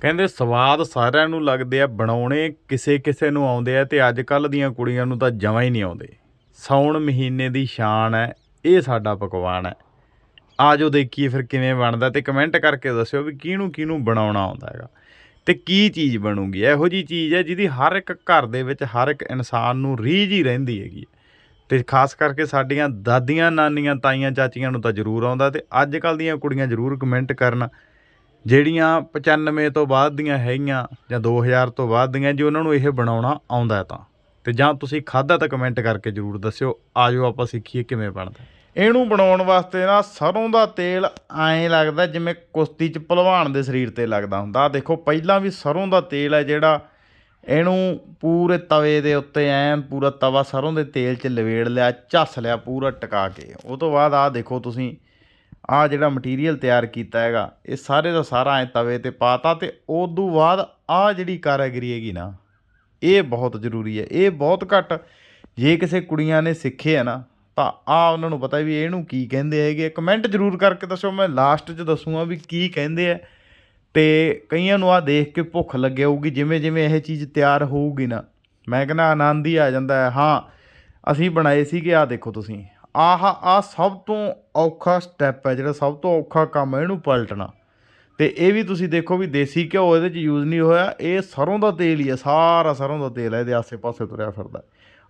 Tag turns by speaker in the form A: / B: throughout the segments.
A: ਕਹਿੰਦੇ ਸਵਾਦ ਸਾਰਿਆਂ ਨੂੰ ਲੱਗਦੇ ਆ, ਬਣਾਉਣੇ ਕਿਸੇ ਕਿਸੇ ਨੂੰ ਆਉਂਦੇ ਆ ਤੇ ਅੱਜ ਕੱਲ ਦੀਆਂ ਕੁੜੀਆਂ ਨੂੰ ਤਾਂ ਜਮਾਂ ਹੀ ਨਹੀਂ ਆਉਂਦੇ। ਸਾਉਣ ਮਹੀਨੇ ਦੀ ਸ਼ਾਨ ਹੈ, ਇਹ ਸਾਡਾ ਪਕਵਾਨ ਹੈ। ਆਜੋ ਦੇਖੀਏ ਫਿਰ ਕਿਵੇਂ ਬਣਦਾ ਤੇ ਕਮੈਂਟ ਕਰਕੇ ਦੱਸਿਓ ਵੀ ਕਿਹਨੂੰ ਕਿਹਨੂੰ ਬਣਾਉਣਾ ਆਉਂਦਾ ਹੈਗਾ ਤੇ ਕੀ ਚੀਜ਼ ਬਣੂਗੀ। ਇਹੋ ਜੀ ਚੀਜ਼ ਹੈ ਜਿਹਦੀ ਹਰ ਇੱਕ ਘਰ ਦੇ ਵਿੱਚ ਹਰ ਇੱਕ ਇਨਸਾਨ ਨੂੰ ਰੀਝ ਹੀ ਰਹਿੰਦੀ ਹੈਗੀ ਤੇ ਖਾਸ ਕਰਕੇ ਸਾਡੀਆਂ ਦਾਦੀਆਂ, ਨਾਨੀਆਂ, ਤਾਈਆਂ, ਚਾਚੀਆਂ ਨੂੰ ਤਾਂ ਜ਼ਰੂਰ ਆਉਂਦਾ ਤੇ ਅੱਜ ਕੱਲ ਦੀਆਂ ਕੁੜੀਆਂ ਜ਼ਰੂਰ ਕਮੈਂਟ ਕਰਨ ਜਿਹੜੀਆਂ 95 ਤੋਂ ਬਾਅਦ ਦੀਆਂ ਹੈਗੀਆਂ ਜਾਂ 2000 ਤੋਂ ਬਾਅਦ ਦੀਆਂ ਜੇ ਉਹਨਾਂ ਨੂੰ ਇਹ ਬਣਾਉਣਾ ਆਉਂਦਾ ਤਾਂ। ਤੇ ਜਾਂ ਤੁਸੀਂ ਖਾਦਾ ਤਾਂ ਕਮੈਂਟ ਕਰਕੇ ਜ਼ਰੂਰ ਦੱਸਿਓ। ਆਜੋ ਆਪਾਂ ਸਿੱਖੀਏ ਕਿਵੇਂ ਬਣਦਾ। ਇਹਨੂੰ ਬਣਾਉਣ ਵਾਸਤੇ ਨਾ ਸਰੋਂ ਦਾ ਤੇਲ ਐਂ ਲੱਗਦਾ ਜਿਵੇਂ ਕੁਸ਼ਤੀ 'ਚ ਭਲਵਾਨ ਦੇ ਸਰੀਰ ਤੇ ਲੱਗਦਾ ਹੁੰਦਾ। ਆਹ ਦੇਖੋ, ਪਹਿਲਾਂ ਵੀ ਸਰੋਂ ਦਾ ਤੇਲ ਹੈ ਜਿਹੜਾ ਇਹਨੂੰ ਪੂਰੇ ਤਵੇ ਦੇ ਉੱਤੇ ਐਂ ਪੂਰਾ ਤਵਾ ਸਰੋਂ ਦੇ ਤੇਲ 'ਚ ਲਵੇੜ ਲਿਆ, ਝੱਸ ਲਿਆ, ਪੂਰਾ ਟਿਕਾ ਕੇ। ਉਹ ਤੋਂ ਬਾਅਦ ਆਹ ਦੇਖੋ ਤੁਸੀਂ ਆਹ ਜਿਹੜਾ ਮਟੀਰੀਅਲ ਤਿਆਰ ਕੀਤਾ ਹੈਗਾ, ਇਹ ਸਾਰੇ ਦਾ ਸਾਰਾ ਐ ਤਵੇ ਤੇ ਪਾਤਾ ਤੇ ਤੋਂ ਬਾਅਦ ਆਹ ਜਿਹੜੀ ਕਾਰਾਗਰੀ ਹੈਗੀ ਨਾ, ਇਹ ਬਹੁਤ ਜ਼ਰੂਰੀ ਹੈ, ਇਹ ਬਹੁਤ ਘੱਟ। ਜੇ ਕਿਸੇ ਕੁੜੀਆਂ ਨੇ ਸਿੱਖੇ ਆ ਨਾ, ਤਾਂ ਆ ਉਹਨਾਂ ਨੂੰ ਪਤਾ ਵੀ ਇਹਨੂੰ ਕੀ ਕਹਿੰਦੇ ਹੈਗੇ ਕਮੈਂਟ ਜ਼ਰੂਰ ਕਰਕੇ ਦੱਸੋ, ਮੈਂ ਲਾਸਟ 'ਚ ਦੱਸੂਗਾ ਵੀ ਕੀ ਕਹਿੰਦੇ ਆ। ਤੇ ਕਈਆਂ ਨੂੰ ਆ ਦੇਖ ਕੇ ਭੁੱਖ ਲੱਗੇ ਹੋਊਗੀ ਜਿਵੇਂ ਜਿਵੇਂ ਇਹ ਚੀਜ਼ ਤਿਆਰ ਹੋਊਗੀ ਨਾ, ਮੈਂ ਕਹਿੰਦਾ ਆਨੰਦ ਹੀ ਆ ਜਾਂਦਾ ਹੈ। ਹਾਂ, ਅਸੀਂ ਬਣਾਏ ਸੀਗੇ ਆ ਦੇਖੋ ਤੁਸੀਂ। ਆਹ ਆ ਸਭ ਤੋਂ ਔਖਾ ਸਟੈਪ ਹੈ ਜਿਹੜਾ ਸਭ ਤੋਂ ਔਖਾ ਕੰਮ ਹੈ ਇਹਨੂੰ ਪਲਟਣਾ। ਤੇ ਇਹ ਵੀ ਤੁਸੀਂ ਦੇਖੋ ਵੀ ਦੇਸੀ ਘਿਓ ਇਹਦੇ 'ਚ ਯੂਜ਼ ਨਹੀਂ ਹੋਇਆ, ਇਹ ਸਰੋਂ ਦਾ ਤੇਲ ਹੀ ਹੈ, ਸਾਰਾ ਸਰੋਂ ਦਾ ਤੇਲ ਹੈ, ਇਹਦੇ ਆਸੇ-ਪਾਸੇ ਤੁਰਿਆ ਫਿਰਦਾ।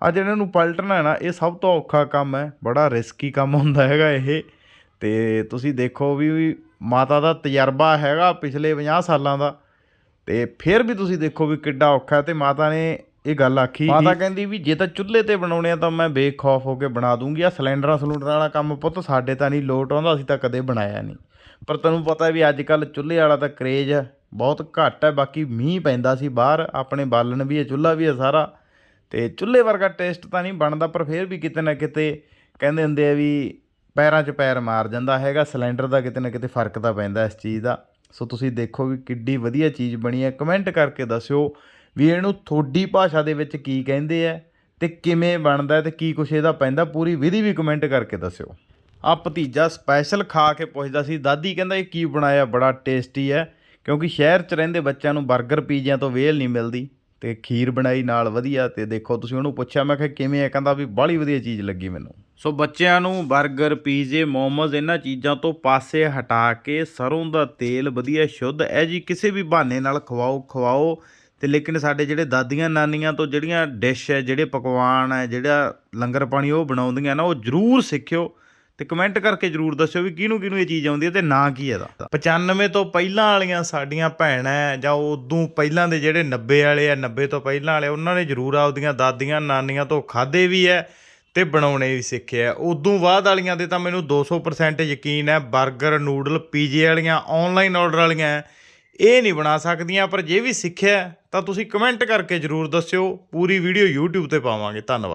A: ਅੱਜ ਜਿਹੜਾ ਇਹਨੂੰ ਪਲਟਣਾ ਹੈ ਨਾ, ਇਹ ਸਭ ਤੋਂ ਔਖਾ ਕੰਮ ਹੈ, ਬੜਾ ਰਿਸਕੀ ਕੰਮ ਹੁੰਦਾ ਹੈਗਾ ਇਹ। ਤੇ ਤੁਸੀਂ ਦੇਖੋ ਵੀ ਮਾਤਾ ਦਾ ਤਜਰਬਾ ਹੈਗਾ ਪਿਛਲੇ 50 ਸਾਲਾਂ ਦਾ। ਤੇ ਫਿਰ ਵੀ ਤੁਸੀਂ ਦੇਖੋ ਵੀ ਕਿੱਡਾ ਔਖਾ ਹੈ, ਤੇ ਮਾਤਾ ਨੇ ਇਹ ਗੱਲ ਆਖੀ ਮਾਤਾ ਕਹਿੰਦੀ ਵੀ ਜੇ ਤਾਂ ਚੁੱਲ੍ਹੇ ਤੇ ਬਣਾਉਣੇ ਆ ਤਾਂ ਮੈਂ ਬੇਖੌਫ ਹੋ ਕੇ ਬਣਾ ਦੂੰਗੀ। ਆ ਸਿਲੰਡਰਾਂ ਸਿਲੰਡਰਾਂ ਵਾਲਾ ਕੰਮ ਪੁੱਤ ਸਾਡੇ ਤਾਂ ਨਹੀਂ ਲੋਟ ਆਉਂਦਾ, ਅਸੀਂ ਤਾਂ ਕਦੇ ਬਣਾਇਆ ਨਹੀਂ। ਪਰ ਤੈਨੂੰ ਪਤਾ ਵੀ ਅੱਜ ਕੱਲ ਚੁੱਲ੍ਹੇ ਵਾਲਾ ਤਾਂ ਕਰੇਜ ਬਹੁਤ ਘੱਟ ਹੈ, ਬਾਕੀ ਮੀਂਹ ਪੈਂਦਾ ਸੀ ਬਾਹਰ, ਆਪਣੇ ਬਾਲਣ ਵੀ ਹੈ, ਚੁੱਲ੍ਹਾ ਵੀ ਹੈ ਸਾਰਾ। ਤੇ ਚੁੱਲ੍ਹੇ ਵਰਗਾ ਟੇਸਟ ਤਾਂ ਨਹੀਂ ਬਣਦਾ, ਪਰ ਫਿਰ ਵੀ ਕਿਤੇ ਨਾ ਕਿਤੇ ਕਹਿੰਦੇ ਹੁੰਦੇ ਆ ਵੀ ਪੈਰਾਂ 'ਚ ਪੈਰ ਮਾਰ ਜਾਂਦਾ ਹੈਗਾ, ਸਿਲੰਡਰ ਦਾ ਕਿਤੇ ਨਾ ਕਿਤੇ ਫ਼ਰਕ ਤਾਂ ਪੈਂਦਾ ਇਸ ਚੀਜ਼ ਦਾ। ਸੋ ਤੁਸੀਂ ਦੇਖੋ ਵੀ ਕਿੱਡੀ ਵਧੀਆ ਚੀਜ਼ ਬਣੀ ਹੈ। ਕਮੈਂਟ ਕਰਕੇ ਦੱਸਿਓ ਵੀ ਇਹਨੂੰ ਤੁਹਾਡੀ ਭਾਸ਼ਾ ਦੇ ਵਿੱਚ ਕੀ ਕਹਿੰਦੇ ਹੈ ਅਤੇ ਕਿਵੇਂ ਬਣਦਾ ਅਤੇ ਕੀ ਕੁਛ ਇਹਦਾ ਪੈਂਦਾ, ਪੂਰੀ ਵਿਧੀ ਵੀ ਕਮੈਂਟ ਕਰਕੇ ਦੱਸਿਓ। ਆ ਭਤੀਜਾ ਸਪੈਸ਼ਲ ਖਾ ਕੇ ਪੁੱਛਦਾ ਸੀ, ਦਾਦੀ ਕਹਿੰਦਾ ਇਹ ਕੀ ਬਣਾਇਆ, ਬੜਾ ਟੇਸਟੀ ਹੈ ਕਿਉਂਕਿ ਸ਼ਹਿਰ 'ਚ ਰਹਿੰਦੇ ਬੱਚਿਆਂ ਨੂੰ 버ਗਰ ਪੀਜ਼ਿਆਂ ਤੋਂ ਵੇਲ ਨਹੀਂ ਮਿਲਦੀ ਤੇ ਖੀਰ ਬਣਾਈ ਨਾਲ ਵਧੀਆ ਤੇ ਦੇਖੋ ਤੁਸੀਂ ਉਹਨੂੰ ਪੁੱਛਿਆ, ਮੈਂ ਕਿਹਾ ਕਿਵੇਂ ਹੈ ਕਹਿੰਦਾ ਵੀ ਬਾਹਲੀ ਵਧੀਆ ਚੀਜ਼ ਲੱਗੀ ਮੈਨੂੰ। ਸੋ ਬੱਚਿਆਂ ਨੂੰ 버ਗਰ ਪੀਜ਼ੇ, ਮੋਮੋਜ਼ ਇਹਨਾਂ ਚੀਜ਼ਾਂ ਤੋਂ ਪਾਸੇ ਹਟਾ ਕੇ ਸਰੋਂ ਦਾ ਤੇਲ ਵਧੀਆ ਸ਼ੁੱਧ, ਇਹ ਜੀ ਕਿਸੇ ਵੀ ਬਹਾਨੇ ਨਾਲ ਖਵਾਓ ਖਵਾਓ ਅਤੇ ਲੇਕਿਨ ਸਾਡੇ ਜਿਹੜੇ ਦਾਦੀਆਂ ਨਾਨੀਆਂ ਤੋਂ ਜਿਹੜੀਆਂ ਡਿਸ਼ ਹੈ ਜਿਹੜੇ ਪਕਵਾਨ ਹੈ ਜਿਹੜਾ ਲੰਗਰ ਪਾਣੀ ਉਹ ਬਣਾਉਂਦੀਆਂ ਨਾ ਉਹ ਜ਼ਰੂਰ ਸਿੱਖਿਓ ਤੇ ਕਮੈਂਟ ਕਰਕੇ ਜਰੂਰ ਦੱਸਿਓ ਵੀ ਕਿਹਨੂੰ ਕਿਹਨੂੰ ਇਹ ਚੀਜ਼ ਆਉਂਦੀ ਹੈ ਤੇ ਨਾਂ ਕੀ ਇਹਦਾ। 95 ਤੋਂ ਪਹਿਲਾਂ ਵਾਲੀਆਂ ਸਾਡੀਆਂ ਭੈਣਾਂ ਹੈ ਜਾਂ ਉਦੋਂ ਪਹਿਲਾਂ ਦੇ ਜਿਹੜੇ 90 ਵਾਲੇ ਆ 90 ਤੋਂ ਪਹਿਲਾਂ ਵਾਲੇ ਉਹਨਾਂ ਨੇ ਜਰੂਰ ਆਪਦੀਆਂ ਦਾਦੀਆਂ ਨਾਨੀਆਂ ਤੋਂ ਖਾਦੇ ਵੀ ਹੈ ਤੇ ਬਣਾਉਣੇ ਵੀ ਸਿੱਖੇ ਆ ਉਦੋਂ ਬਾਅਦ ਵਾਲੀਆਂ ਦੇ ਤਾਂ ਮੈਨੂੰ 200% ਯਕੀਨ ਹੈ 버ਗਰ ਨੂਡਲ ਪੀਜੇ ਵਾਲੀਆਂ ਆਨਲਾਈਨ ਆਰਡਰ ਵਾਲੀਆਂ ਹੈ, ਇਹ ਨਹੀਂ ਬਣਾ ਸਕਦੀਆਂ, ਪਰ ਜੇ ਵੀ ਸਿੱਖਿਆ ਤਾਂ ਤੁਸੀਂ ਕਮੈਂਟ ਕਰਕੇ ਜਰੂਰ ਦੱਸਿਓ। ਪੂਰੀ ਵੀਡੀਓ YouTube ਤੇ ਪਾਵਾਂਗੇ। ਧੰਨਵਾਦ।